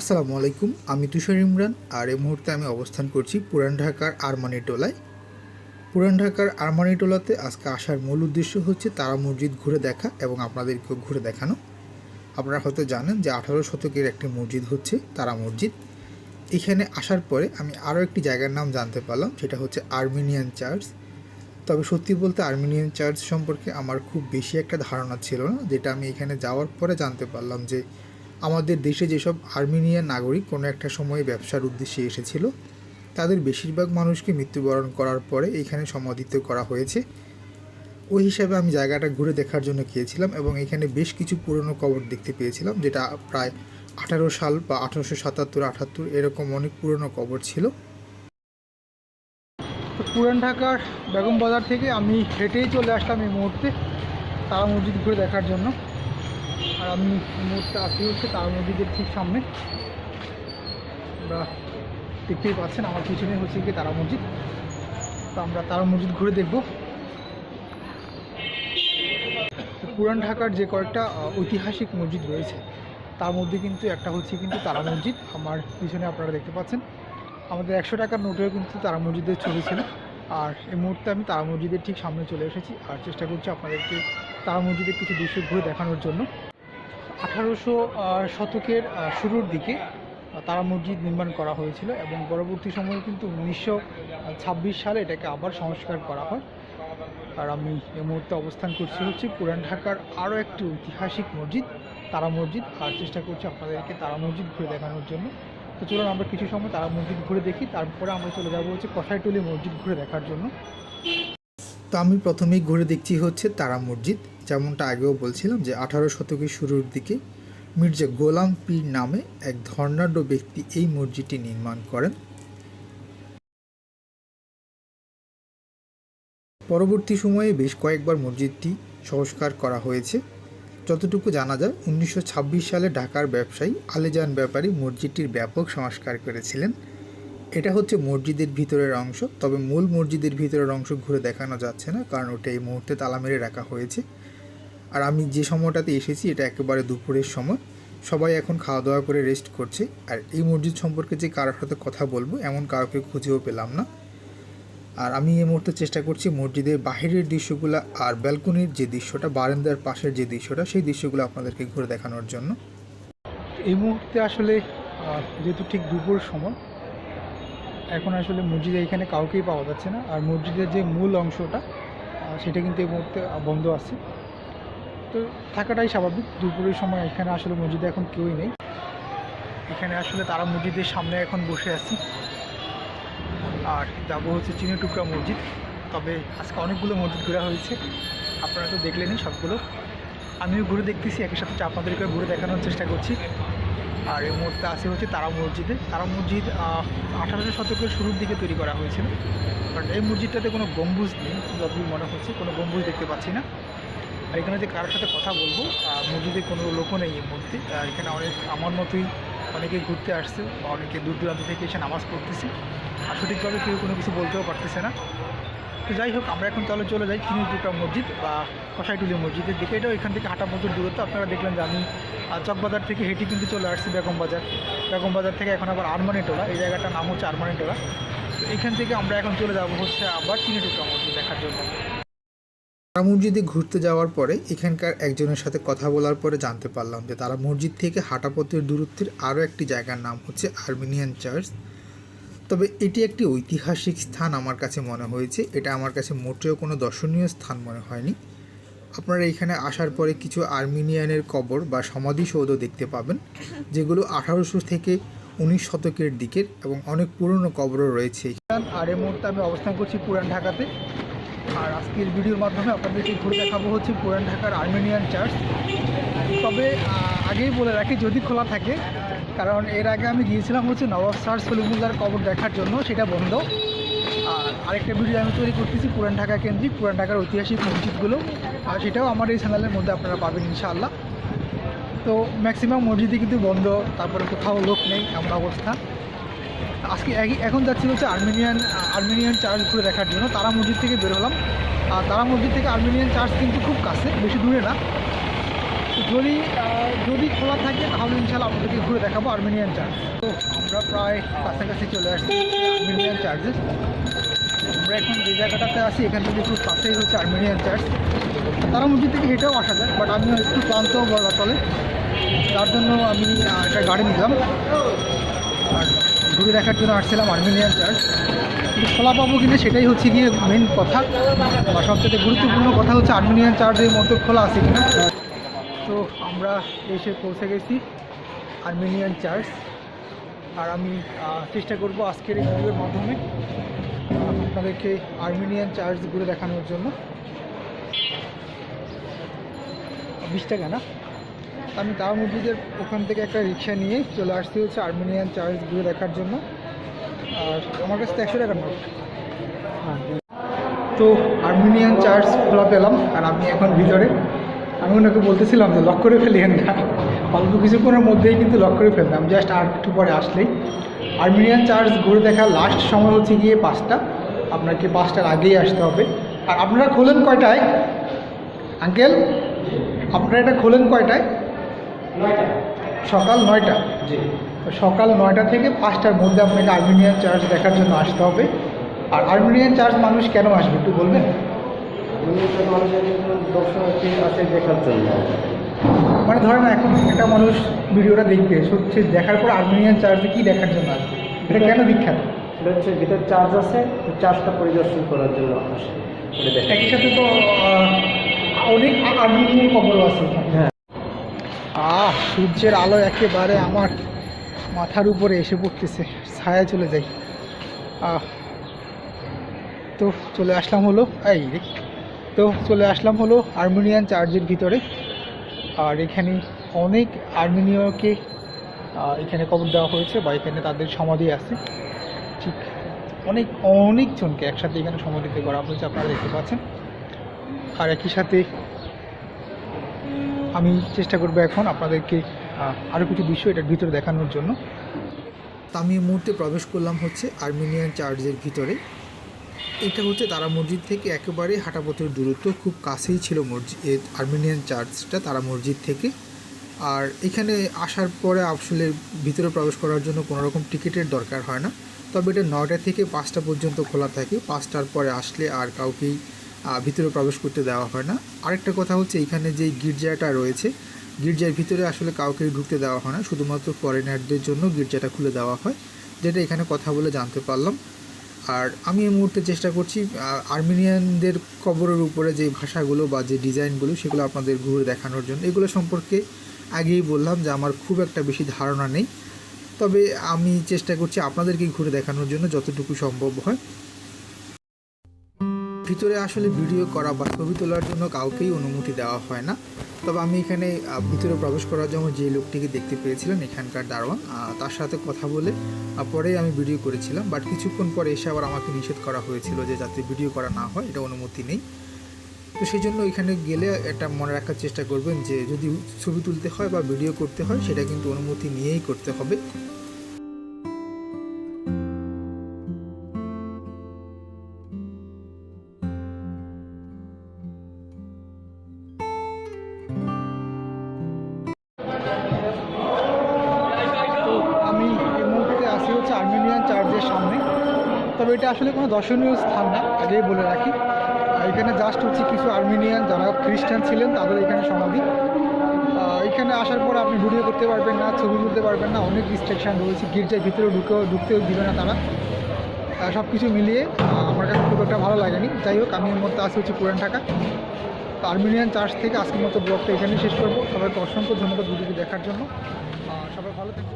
আসসালামু আলাইকুম, আমি তুষার ইমরান আর এই মুহূর্তে আমি অবস্থান করছি পুরান ঢাকার আরমানি টোলায় পুরান ঢাকার আরমানি টোলাতে আজকে আসার মূল উদ্দেশ্য হচ্ছে তারা মসজিদ ঘুরে দেখা এবং আপনাদেরকেও ঘুরে দেখানো। আপনারা হয়তো জানেন যে আঠারো শতকের একটি মসজিদ হচ্ছে তারা মসজিদ। এখানে আসার পরে আমি আরও একটি জায়গার নাম জানতে পারলাম, সেটা হচ্ছে আর্মেনিয়ান চার্চ। তবে সত্যি বলতে আর্মেনিয়ান চার্চ সম্পর্কে আমার খুব বেশি একটা ধারণা ছিল না, যেটা আমি এখানে যাওয়ার পরে জানতে পারলাম যে আমাদের দেশে যেসব আর্মেনিয়ান নাগরিক কোনো একটা সময়ে ব্যবসার উদ্দেশ্যে এসেছিল, তাদের বেশিরভাগ মানুষকে মৃত্যুবরণ করার পরে এখানে সমাধিত করা হয়েছে। ওই হিসাবে আমি জায়গাটা ঘুরে দেখার জন্য গিয়েছিলাম এবং এখানে বেশ কিছু পুরনো কবর দেখতে পেয়েছিলাম, যেটা প্রায় আঠারো সাল বা আঠারোশো সাতাত্তর আটাত্তর এরকম অনেক পুরনো কবর ছিল। পুরান ঢাকার বেগম বাজার থেকে আমি হেঁটেই চলে আসলাম এই মুহূর্তে, তারা মসজিদ ঘুরে দেখার জন্য। আর আমি মুহূর্তে আসি হচ্ছে তারা মসজিদের ঠিক সামনে। আমরা দেখতেই পাচ্ছেন, আমার পিছনে হচ্ছে কি তারা মসজিদ। তো আমরা তারা মসজিদ ঘুরে দেখব। পুরান ঢাকার যে কয়েকটা ঐতিহাসিক মসজিদ রয়েছে, তার মধ্যে কিন্তু একটা হচ্ছে কিন্তু তারা মসজিদ। আমার পিছনে আপনারা দেখতে পাচ্ছেন। আমাদের একশো টাকার নোটেও কিন্তু তারা মসজিদের ছবি ছিল। আর এই মুহূর্তে আমি তারা মসজিদের ঠিক সামনে চলে এসেছি। আর চেষ্টা করছি আপনাদেরকে তারা মসজিদের কিছু দৃশ্য ঘুরে দেখানোর জন্য। আঠারোশো শতকের শুরুর দিকে তারা মসজিদ নির্মাণ করা হয়েছিল এবং পরবর্তী সময়ে কিন্তু উনিশশো ছাব্বিশ সালে এটাকে আবার সংস্কার করা হয়। আর আমি এই মুহূর্তে অবস্থান করছি হচ্ছে পুরান ঢাকার আরও একটি ঐতিহাসিক মসজিদ, তারা মসজিদ। আর চেষ্টা করছি আপনাদেরকে তারা মসজিদ ঘুরে দেখানোর জন্য। তো চলুন আমরা কিছু সময় তারা মসজিদ ঘুরে দেখি, তারপরে আমরা চলে যাব হচ্ছে কষাইটুলি মসজিদ ঘুরে দেখার জন্য। তো আমি প্রথমেই ঘুরে দেখছি হচ্ছে তারা মসজিদ। যেমনটা আগেও বলছিলাম যে আঠারো শতকের শুরুর দিকে মির্জা গোলাম পীর নামে এক ধর্নাঢ্য ব্যক্তি এই মসজিদটি নির্মাণ করেন। পরবর্তী সময়ে বেশ কয়েকবার মসজিদটি সংস্কার করা হয়েছে। যতটুকু জানা যায়, উনিশশো ছাব্বিশ সালে ঢাকার ব্যবসায়ী আলেজান ব্যাপারী মসজিদটির ব্যাপক সংস্কার করেছিলেন। এটা হচ্ছে মসজিদের ভিতরের অংশ, তবে মূল মসজিদের ভিতরের অংশ ঘুরে দেখানো যাচ্ছে না, কারণ ওটা এই মুহূর্তে তালা মেরে রাখা হয়েছে। আর আমি যে সময়টাতে এসেছি, এটা একেবারে দুপুরের সময়। সবাই এখন খাওয়া দাওয়া করে রেস্ট করছে। আর এই মসজিদ সম্পর্কে যে কারোর সাথে কথা বলব, এমন কাউকে খুঁজেও পেলাম না। আর আমি এই মুহূর্তে চেষ্টা করছি মসজিদের বাহিরের দৃশ্যগুলো আর ব্যালকনির যে দৃশ্যটা, বারান্দার পাশের যে দৃশ্যটা, সেই দৃশ্যগুলো আপনাদেরকে ঘুরে দেখানোর জন্য। এই মুহূর্তে আসলে যেহেতু ঠিক দুপুর সময়, এখন আসলে মসজিদে এখানে কাউকেই পাওয়া যাচ্ছে না। আর মসজিদের যে মূল অংশটা সেটা কিন্তু এই মুহূর্তে বন্ধ আছে। তো থাকাটাই স্বাভাবিক। দুপুরের সময় এখানে আসলে মসজিদে এখন কেউই নেই। এখানে আসলে তারা মসজিদের সামনে এখন বসে আছি। আর যাব হচ্ছে চিনি টুকরা মসজিদ। তবে আজকে অনেকগুলো মসজিদ ঘোরা হয়েছে। আপনারা তো দেখলেনই সবগুলো। আমিও ঘুরে দেখতেছি, একই সাথে আপনাদেরকে ঘুরে দেখানোর চেষ্টা করছি। আর এই মুহূর্তে আছে হচ্ছে তারা মসজিদে। তারা মসজিদ আঠারোশো শতকের শুরুর দিকে তৈরি করা হয়েছিল। বাট এই মসজিদটাতে কোনো গম্বুজ নেই, যতদূর মনে হচ্ছে, কোনো গম্বুজ দেখতে পাচ্ছি না। আর এখানে যে কারোর সাথে কথা বলব মসজিদে কোনো লোকও নেই এই আর এখানে অনেক, আমার মতোই অনেকে ঘুরতে আসছে বা অনেকে দূর দূরান্ত থেকে এসে নামাজ পড়তেছে। আর সঠিকভাবে কেউ কোনো কিছু বলতেও পারতেছে না। তো যাই হোক, আমরা এখন তাহলে চলে যাই চিনিটুকরা মসজিদ বা কষাইটুলি মসজিদের দিকে। এটাও এখান থেকে হাঁটা মতো দূরত্ব। আপনারা দেখলেন যে আমি চকবাজার থেকে হেঁটে কিন্তু চলে আসছি বেগম বাজার বেগম বাজার থেকে এখন আবার আরমানি টোলা এই জায়গাটার নাম হচ্ছে আরমানি টোলা তো এখান থেকে আমরা এখন চলে যাব হচ্ছে আবার চিনিটুকরা মসজিদ দেখার জন্য। তারা মসজিদে ঘুরতে যাওয়ার পরে এখানকার একজনের সাথে কথা বলার পরে জানতে পারলাম যে তারা মসজিদ থেকে হাঁটাপথের দূরত্বের আরও একটি জায়গার নাম হচ্ছে আর্মেনিয়ান চার্চ। তবে এটি একটি ঐতিহাসিক স্থান আমার কাছে মনে হয়েছে। এটা আমার কাছে মোটেও কোনো দর্শনীয় স্থান মনে হয়নি। আপনারা এখানে আসার পরে কিছু আর্মেনিয়ানের কবর বা সমাধিসৌধ দেখতে পাবেন, যেগুলো আঠারোশো থেকে উনিশ শতকের দিকের এবং অনেক পুরনো কবরও রয়েছে। আর এই মুহূর্তে আমি অবস্থান করছি পুরান ঢাকাতে। আর আজকের ভিডিওর মাধ্যমে আপনাদেরকে ঘুরে দেখাবো হচ্ছে পুরান ঢাকার আর্মেনিয়ান চার্চ। তবে আগেই বলে রাখি, যদি খোলা থাকে, কারণ এর আগে আমি গিয়েছিলাম হচ্ছে নবাব স্যার সলিমুল্লার কবর দেখার জন্য, সেটা বন্ধ। আর আরেকটা ভিডিও আমি তৈরি করতেছি পুরান ঢাকা কেন্দ্রিক, পুরান ঢাকার ঐতিহাসিক মসজিদগুলো। আর সেটাও আমার এই চ্যানেলের মধ্যে আপনারা পাবেন, ইনশাআল্লাহ। তো ম্যাক্সিমাম মসজিদই কিন্তু বন্ধ, তারপরে কোথাও লোক নেই, এমন অবস্থা। আজকে এখন যাচ্ছি হচ্ছে আর্মেনিয়ান আর্মেনিয়ান চার্চ ঘুরে দেখার জন্য। তারা মসজিদ থেকে বের হলাম। আর তারা মসজিদ থেকে আর্মেনিয়ান চার্চ কিন্তু খুব কাছে, বেশি দূরে না। যদি যদি খোলা থাকে, তাহলে ইনশাল্লাহ আপনাদেরকে ঘুরে দেখাবো আর্মেনিয়ান চার্চ। তো আমরা প্রায় কাছাকাছি চলে আসছি আর্মেনিয়ান চার্চেস আমরা এখন যে জায়গাটাতে আছি, এখান থেকে খুব কাছেই হচ্ছে আর্মেনিয়ান চার্চ। তারা মসজিদ থেকে হেঁটেও আসা যায়, বাট আমিও একটু ক্লান্ত বলা চলে। তার জন্য আমি একটা গাড়ি নিলাম। আর ঘুরে দেখার জন্য আসছিলাম আর্মেনিয়ান চার্চ কিন্তু খোলা পাবো কিনা সেটাই হচ্ছে গিয়ে মেন কথা। বা সবচেয়ে গুরুত্বপূর্ণ কথা হচ্ছে আর্মেনিয়ান চার্চের মধ্যে খোলা আছে কিনা। তো আমরা এসে পৌঁছে গেছি আর্মেনিয়ান চার্চ আর আমি চেষ্টা করব আজকের এই ভিডিওর মাধ্যমে আপনাদেরকে আর্মেনিয়ান চার্চ ঘুরে দেখানোর জন্য। বিশ টাকা না আমি তাও মসজিদের ওখান থেকে একটা রিক্সা নিয়ে চলে আসছি হচ্ছে আর্মেনিয়ান চার্চ ঘুরে দেখার জন্য। আর আমার কাছে তো একশো টাকা নোট। তো আর্মেনিয়ান চার্চ খোলা পেলাম, আর আমি এখন ভিতরে। আমি ওনাকে বলতেছিলাম যে লক করে ফেলি না। অল্প কিছুক্ষণের মধ্যেই কিন্তু লক করে ফেলতাম জাস্ট আর একটু পরে আসলেই। আর্মেনিয়ান চার্চ ঘুরে দেখা লাস্ট সময় হচ্ছে গিয়ে পাঁচটা। আপনাকে পাঁচটার আগেই আসতে হবে। আর আপনারা খোলেন কয়টায়? আঙ্কেল, আপনারা এটা খোলেন কয়টায়? সকাল নয়টা? তো সকাল নয়টা থেকে পাঁচটার মধ্যে আপনাকে আর্মেনিয়ান চার্চ দেখার জন্য আসতে হবে। আর আর্মেনিয়ান চার্চ মানুষ কেন আসবে একটু বলবেন? মানে ধরেন এখন একটা মানুষ ভিডিওটা দেখবে সত্যি দেখার পর আর্মেনিয়ান চার্চে কী দেখার জন্য আসবে? এটা কেন বিখ্যাত? এটা হচ্ছে ভিতর চার্জ আছে চার্জটা পরিদর্শন করার জন্য আসে। একই সাথে তো অনেক আর্মেনিয়ান কবরও আছে হ্যাঁ। আহ, সূর্যের আলো একেবারে আমার মাথার উপরে এসে পড়তেছে ছায়া চলে যাই। আহ, তো চলে আসলাম হলো, এই তো চলে আসলাম হলো আর্মেনিয়ান চার্চের ভিতরে। আর এখানে অনেক আর্মেনীয়কে এখানে কবর দেওয়া হয়েছে বা এখানে তাদের সমাধি আছে। ঠিক, অনেক, অনেকজনকে একসাথে এখানে সমাধিতে করা হয়েছে, আপনারা দেখতে পাচ্ছেন। আর একই সাথে আমি চেষ্টা করব এখন আপনাদেরকে আরও কিছু বিষয় এটার ভিতরে দেখানোর জন্য। তা আমি মুহূর্তে প্রবেশ করলাম হচ্ছে আর্মেনিয়ান চার্চের ভিতরে। এটা হচ্ছে তারা মসজিদ থেকে একেবারে হাঁটাপথের দূরত্ব, খুব কাছেই ছিল মসজিদ আর্মেনিয়ান চার্চটা তারা মসজিদ থেকে। আর এখানে আসার পরে আসলে ভিতরে প্রবেশ করার জন্য কোনো রকম টিকিটের দরকার হয় না। তবে এটা নয়টা থেকে পাঁচটা পর্যন্ত খোলা থাকে। পাঁচটার পরে আসলে আর কাউকেই ভিতরে প্রবেশ করতে দেওয়া হয় না। আরেকটা কথা হচ্ছে, এখানে যে গির্জাটা রয়েছে, গির্জার ভিতরে আসলে কাউকে ঢুকতে দেওয়া হয় না। শুধুমাত্র ফরেনারদের জন্য গির্জাটা খুলে দেওয়া হয়, যেটা এখানে কথা বলে জানতে পারলাম। আর আমি এই মুহূর্তে চেষ্টা করছি আর্মেনিয়ানদের কবরের উপরে যে ভাষাগুলো বা যে ডিজাইনগুলো, সেগুলো আপনাদের ঘুরে দেখানোর জন্য। এগুলো সম্পর্কে আগেই বললাম যে আমার খুব একটা বেশি ধারণা নেই। তবে আমি চেষ্টা করছি আপনাদেরকে ঘুরে দেখানোর জন্য যতটুকু সম্ভব হয়। ভিতরে আসলে ভিডিও করা বা ছবি তোলার জন্য কাউকেই অনুমতি দেওয়া হয় না। তবে আমি এখানে ভিতরে প্রবেশ করার জন্য যে লোকটিকে দেখতে পেয়েছিলাম, এখানকার দারোয়ান তার সাথে কথা বলে পরেই আমি ভিডিও করেছিলাম। বাট কিছুক্ষণ পরে এসে আবার আমাকে নিষেধ করা হয়েছিল যে যাতে ভিডিও করা না হয়, এটা অনুমতি নেই। তো সেই জন্য এখানে গেলে এটা মনে রাখার চেষ্টা করবেন যে যদি ছবি তুলতে হয় বা ভিডিও করতে হয়, সেটা কিন্তু অনুমতি নিয়েই করতে হবে। তবে এটা আসলে কোনো দর্শনীয় স্থান না, আগেই বলে রাখি। এখানে জাস্ট হচ্ছে কিছু আর্মেনিয়ান যারা খ্রিস্টান ছিলেন, তাদের এখানে সমাধি। এখানে আসার পর আপনি ভিডিও করতে পারবেন না, ছবি তুলতে পারবেন না, অনেক রিস্ট্রিকশান রয়েছে, গির্জার ভিতরে ঢুকেও, ঢুকতেও দিবে না তারা। সব কিছু মিলিয়ে আমার কাছে খুব একটা ভালো লাগেনি। যাই হোক, আমি এর মধ্যে আসি হচ্ছে পুরান ঢাকা। আর্মেনিয়ান চার্চ থেকে আজকের মতো ব্লগটা এখানেই শেষ করব। সবাইকে অসংখ্য ধন্যবাদ ভিডিওটি দেখার জন্য। সবাই ভালো থাকবেন।